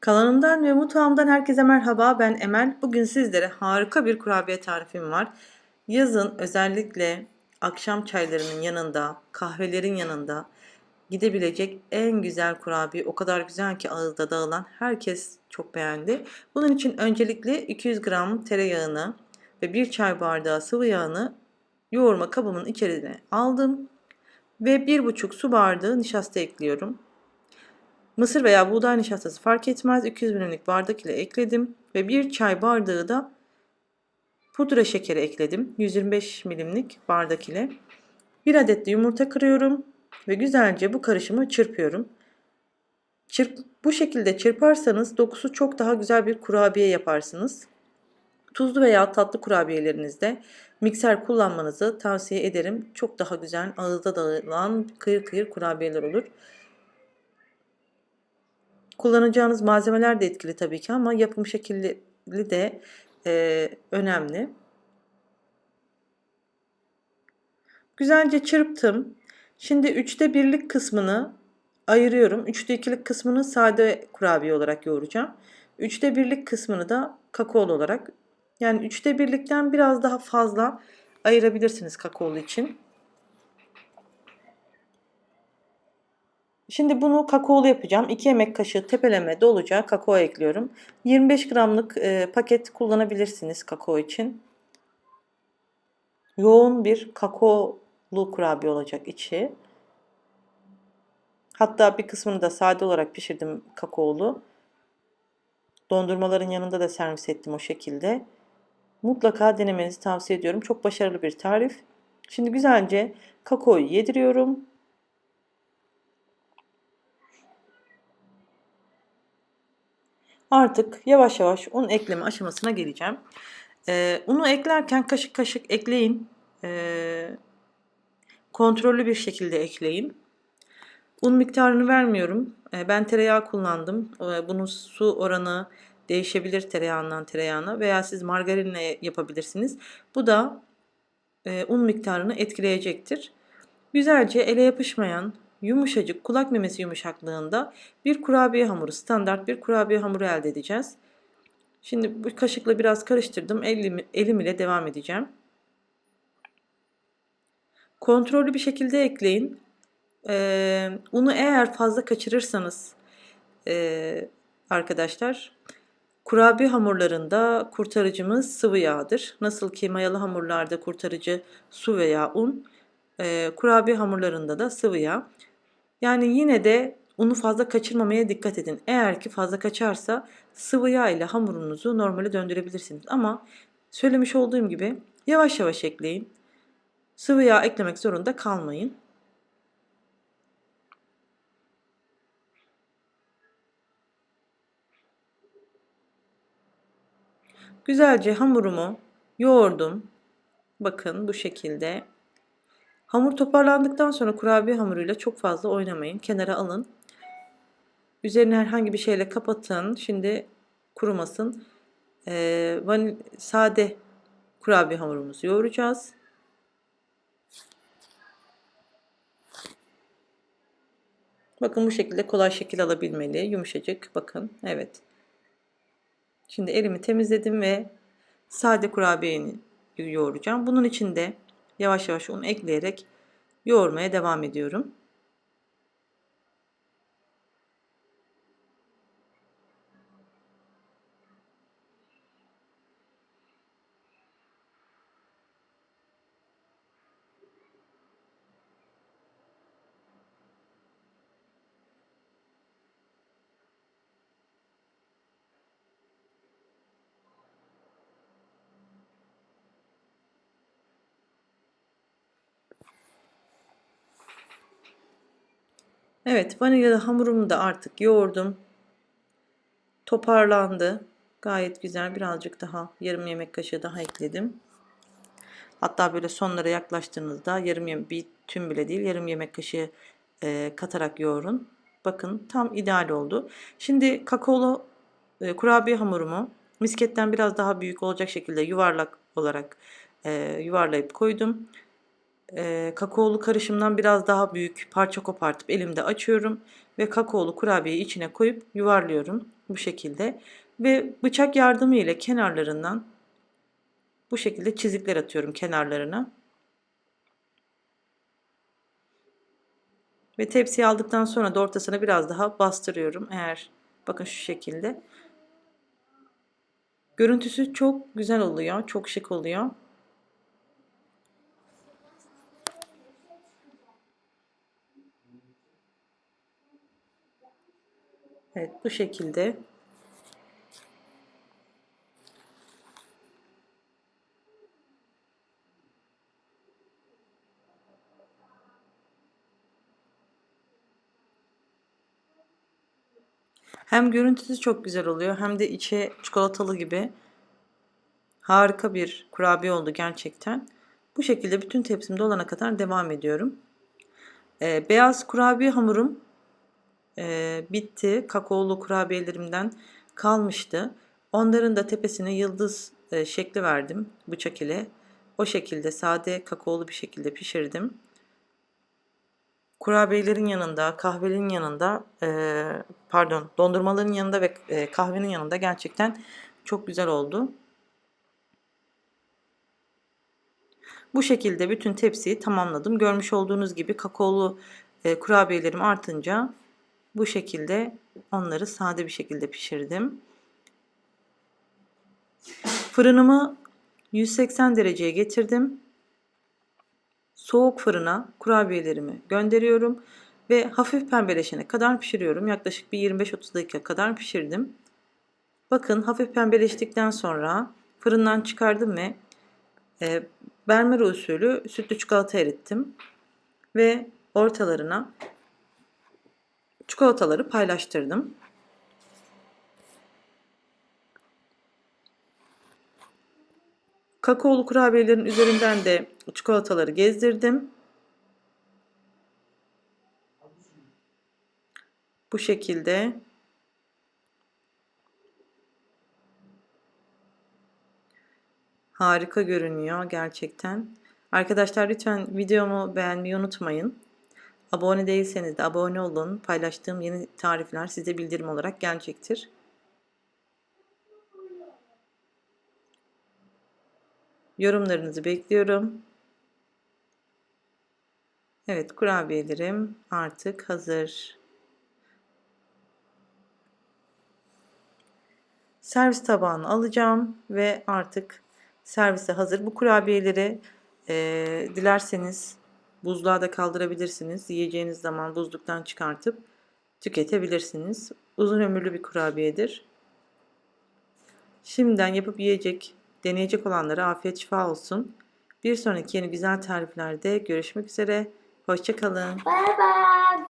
Kanalımdan ve mutfağımdan herkese merhaba. Ben Emel. Bugün sizlere harika bir kurabiye tarifim var. Yazın özellikle akşam çaylarının yanında, kahvelerin yanında gidebilecek en güzel kurabiye. O kadar güzel ki ağızda dağılan herkes çok beğendi. Bunun için öncelikle 200 gram tereyağını ve 1 çay bardağı sıvı yağını yoğurma kabımın içerisine aldım. Ve 1,5 su bardağı nişasta ekliyorum. Mısır veya buğday nişastası fark etmez. 200 milimlik bardak ile ekledim. Ve bir çay bardağı da pudra şekeri ekledim. 125 milimlik bardak ile. Bir adet de yumurta kırıyorum. Ve güzelce bu karışımı çırpıyorum. Çırp, bu şekilde çırparsanız dokusu çok daha güzel bir kurabiye yaparsınız. Tuzlu veya tatlı kurabiyelerinizde mikser kullanmanızı tavsiye ederim. Çok daha güzel ağızda dağılan kıyır kıyır kurabiyeler olur. Kullanacağınız malzemeler de etkili tabii ki ama yapım şekli de e, önemli. Güzelce çırptım. Şimdi üçte birlik kısmını ayırıyorum. Üçte ikilik kısmını sade kurabiye olarak yoğuracağım. Üçte birlik kısmını da kakaolu olarak yani üçte birlikten biraz daha fazla ayırabilirsiniz kakaolu için. Şimdi bunu kakaolu yapacağım. 2 yemek kaşığı tepeleme doluca kakao ekliyorum. 25 gramlık e, paket kullanabilirsiniz kakao için. Yoğun bir kakaolu kurabiye olacak içi. Hatta bir kısmını da sade olarak pişirdim kakaolu. Dondurmaların yanında da servis ettim o şekilde. Mutlaka denemenizi tavsiye ediyorum. Çok başarılı bir tarif. Şimdi güzelce kakaoyu yediriyorum. Artık yavaş yavaş un ekleme aşamasına geleceğim. Ee, unu eklerken kaşık kaşık ekleyin. Ee, kontrollü bir şekilde ekleyin. Un miktarını vermiyorum. Ee, ben tereyağı kullandım. Ee, bunun su oranı değişebilir tereyağından tereyağına veya siz margarinle yapabilirsiniz. Bu da e, un miktarını etkileyecektir. Güzelce ele yapışmayan yumuşacık kulak memesi yumuşaklığında bir kurabiye hamuru, standart bir kurabiye hamuru elde edeceğiz. Şimdi bu kaşıkla biraz karıştırdım. Elim, elim ile devam edeceğim. Kontrollü bir şekilde ekleyin. Ee, unu eğer fazla kaçırırsanız e, arkadaşlar kurabiye hamurlarında kurtarıcımız sıvı yağdır. Nasıl ki mayalı hamurlarda kurtarıcı su veya un, e, kurabiye hamurlarında da sıvı yağ. Yani yine de unu fazla kaçırmamaya dikkat edin. Eğer ki fazla kaçarsa sıvı yağ ile hamurunuzu normale döndürebilirsiniz. Ama söylemiş olduğum gibi yavaş yavaş ekleyin. Sıvı yağ eklemek zorunda kalmayın. Güzelce hamurumu yoğurdum. Bakın bu şekilde. Hamur toparlandıktan sonra kurabiye hamuruyla çok fazla oynamayın. Kenara alın. Üzerini herhangi bir şeyle kapatın. Şimdi kurumasın. Ee, vanil, sade kurabiye hamurumuzu yoğuracağız. Bakın bu şekilde kolay şekil alabilmeli. Yumuşacık. Bakın. Evet. Şimdi elimi temizledim ve sade kurabiyeni yoğuracağım. Bunun için de yavaş yavaş un ekleyerek yoğurmaya devam ediyorum. Evet vanilyalı hamurumu da artık yoğurdum. Toparlandı. Gayet güzel. Birazcık daha yarım yemek kaşığı daha ekledim. Hatta böyle sonlara yaklaştığınızda yarım yemek bir tüm bile değil yarım yemek kaşığı e, katarak yoğurun. Bakın tam ideal oldu. Şimdi kakaolu e, kurabiye hamurumu misketten biraz daha büyük olacak şekilde yuvarlak olarak e, yuvarlayıp koydum e, kakaolu karışımdan biraz daha büyük parça kopartıp elimde açıyorum ve kakaolu kurabiyeyi içine koyup yuvarlıyorum. Bu şekilde. Ve bıçak yardımı ile kenarlarından bu şekilde çizikler atıyorum kenarlarına. Ve tepsiyi aldıktan sonra da ortasına biraz daha bastırıyorum. Eğer bakın şu şekilde. Görüntüsü çok güzel oluyor. Çok şık oluyor. Evet bu şekilde. Hem görüntüsü çok güzel oluyor hem de içi çikolatalı gibi. Harika bir kurabiye oldu gerçekten. Bu şekilde bütün tepsim dolana kadar devam ediyorum. Ee, beyaz kurabiye hamurum e, bitti. Kakaolu kurabiyelerimden kalmıştı. Onların da tepesine yıldız e, şekli verdim bıçak ile. O şekilde sade kakaolu bir şekilde pişirdim. Kurabiyelerin yanında, kahvenin yanında, e, pardon dondurmaların yanında ve e, kahvenin yanında gerçekten çok güzel oldu. Bu şekilde bütün tepsiyi tamamladım. Görmüş olduğunuz gibi kakaolu e, kurabiyelerim artınca bu şekilde onları sade bir şekilde pişirdim. Fırınımı 180 dereceye getirdim. Soğuk fırına kurabiyelerimi gönderiyorum ve hafif pembeleşene kadar pişiriyorum. Yaklaşık bir 25-30 dakika kadar pişirdim. Bakın hafif pembeleştikten sonra fırından çıkardım ve e, bermer usulü sütlü çikolata erittim. Ve ortalarına çikolataları paylaştırdım. Kakaolu kurabiyelerin üzerinden de çikolataları gezdirdim. Bu şekilde harika görünüyor gerçekten. Arkadaşlar lütfen videomu beğenmeyi unutmayın. Abone değilseniz de abone olun. Paylaştığım yeni tarifler size bildirim olarak gelecektir. Yorumlarınızı bekliyorum. Evet kurabiyelerim artık hazır. Servis tabağını alacağım ve artık servise hazır. Bu kurabiyeleri e, dilerseniz buzluğa da kaldırabilirsiniz. Yiyeceğiniz zaman buzluktan çıkartıp tüketebilirsiniz. Uzun ömürlü bir kurabiyedir. Şimdiden yapıp yiyecek, deneyecek olanlara afiyet şifa olsun. Bir sonraki yeni güzel tariflerde görüşmek üzere. Hoşçakalın. Bye bye.